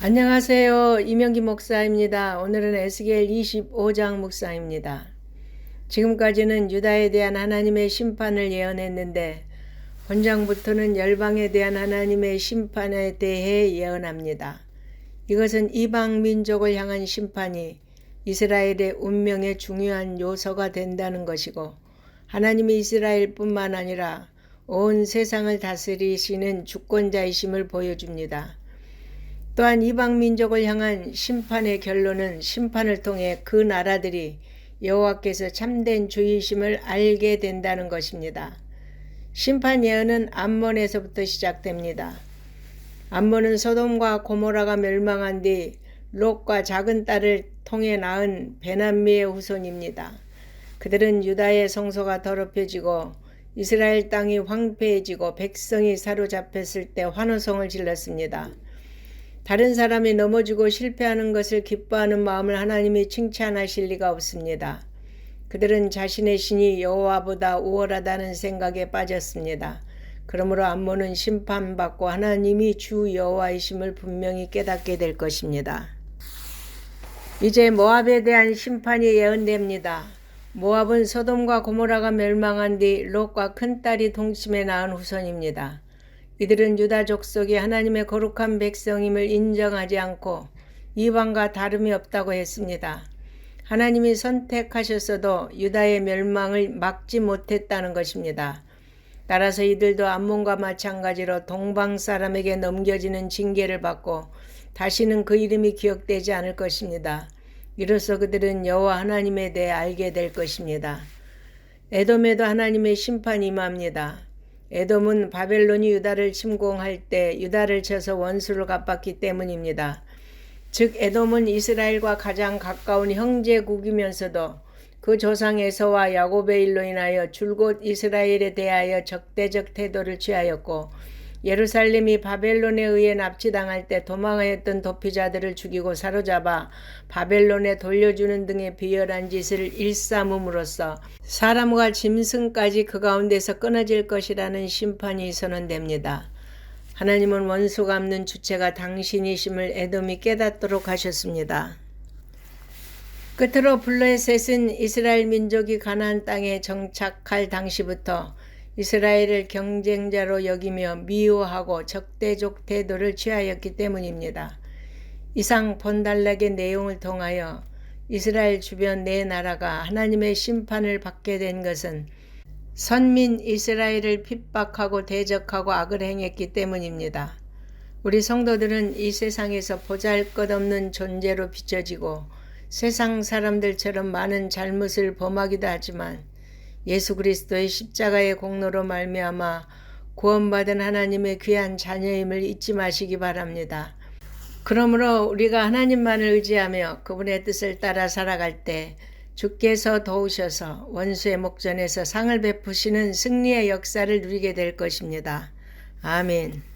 안녕하세요. 이명기 목사입니다. 오늘은 에스겔 25장 묵상입니다. 지금까지는 유다에 대한 하나님의 심판을 예언했는데 본장부터는 열방에 대한 하나님의 심판에 대해 예언합니다. 이것은 이방 민족을 향한 심판이 이스라엘의 운명의 중요한 요소가 된다는 것이고 하나님이 이스라엘뿐만 아니라 온 세상을 다스리시는 주권자이심을 보여줍니다. 또한 이방 민족을 향한 심판의 결론은 심판을 통해 그 나라들이 여호와께서 참된 주이심을 알게 된다는 것입니다. 심판 예언은 암몬에서부터 시작됩니다. 암몬은 소돔과 고모라가 멸망한 뒤 롯과 작은 딸을 통해 낳은 베남미의 후손입니다. 그들은 유다의 성소가 더럽혀지고 이스라엘 땅이 황폐해지고 백성이 사로잡혔을 때 환호성을 질렀습니다. 다른 사람이 넘어지고 실패하는 것을 기뻐하는 마음을 하나님이 칭찬하실 리가 없습니다. 그들은 자신의 신이 여호와보다 우월하다는 생각에 빠졌습니다. 그러므로 암몬은 심판받고 하나님이 주 여호와이심을 분명히 깨닫게 될 것입니다. 이제 모압에 대한 심판이 예언됩니다. 모압은 소돔과 고모라가 멸망한 뒤 롯과 큰딸이 동침에 낳은 후손입니다. 이들은 유다 족속이 하나님의 거룩한 백성임을 인정하지 않고 이방과 다름이 없다고 했습니다. 하나님이 선택하셨어도 유다의 멸망을 막지 못했다는 것입니다. 따라서 이들도 암몬과 마찬가지로 동방 사람에게 넘겨지는 징계를 받고 다시는 그 이름이 기억되지 않을 것입니다. 이로써 그들은 여호와 하나님에 대해 알게 될 것입니다. 에돔에도 하나님의 심판이 임합니다. 에돔은 바벨론이 유다를 침공할 때 유다를 쳐서 원수를 갚았기 때문입니다. 즉 에돔은 이스라엘과 가장 가까운 형제국이면서도 그 조상 에서와 야곱의 일로 인하여 줄곧 이스라엘에 대하여 적대적 태도를 취하였고 예루살렘이 바벨론에 의해 납치당할 때 도망하였던 도피자들을 죽이고 사로잡아 바벨론에 돌려주는 등의 비열한 짓을 일삼음으로써 사람과 짐승까지 그 가운데서 끊어질 것이라는 심판이 선언됩니다. 하나님은 원수 갚는 주체가 당신이심을 에돔이 깨닫도록 하셨습니다. 끝으로 블레셋은 이스라엘 민족이 가나안 땅에 정착할 당시부터 이스라엘을 경쟁자로 여기며 미워하고 적대적 태도를 취하였기 때문입니다. 이상 본달락의 내용을 통하여 이스라엘 주변 네 나라가 하나님의 심판을 받게 된 것은 선민 이스라엘을 핍박하고 대적하고 악을 행했기 때문입니다. 우리 성도들은 이 세상에서 보잘 것 없는 존재로 비춰지고 세상 사람들처럼 많은 잘못을 범하기도 하지만 예수 그리스도의 십자가의 공로로 말미암아 구원받은 하나님의 귀한 자녀임을 잊지 마시기 바랍니다. 그러므로 우리가 하나님만을 의지하며 그분의 뜻을 따라 살아갈 때 주께서 도우셔서 원수의 목전에서 상을 베푸시는 승리의 역사를 누리게 될 것입니다. 아멘.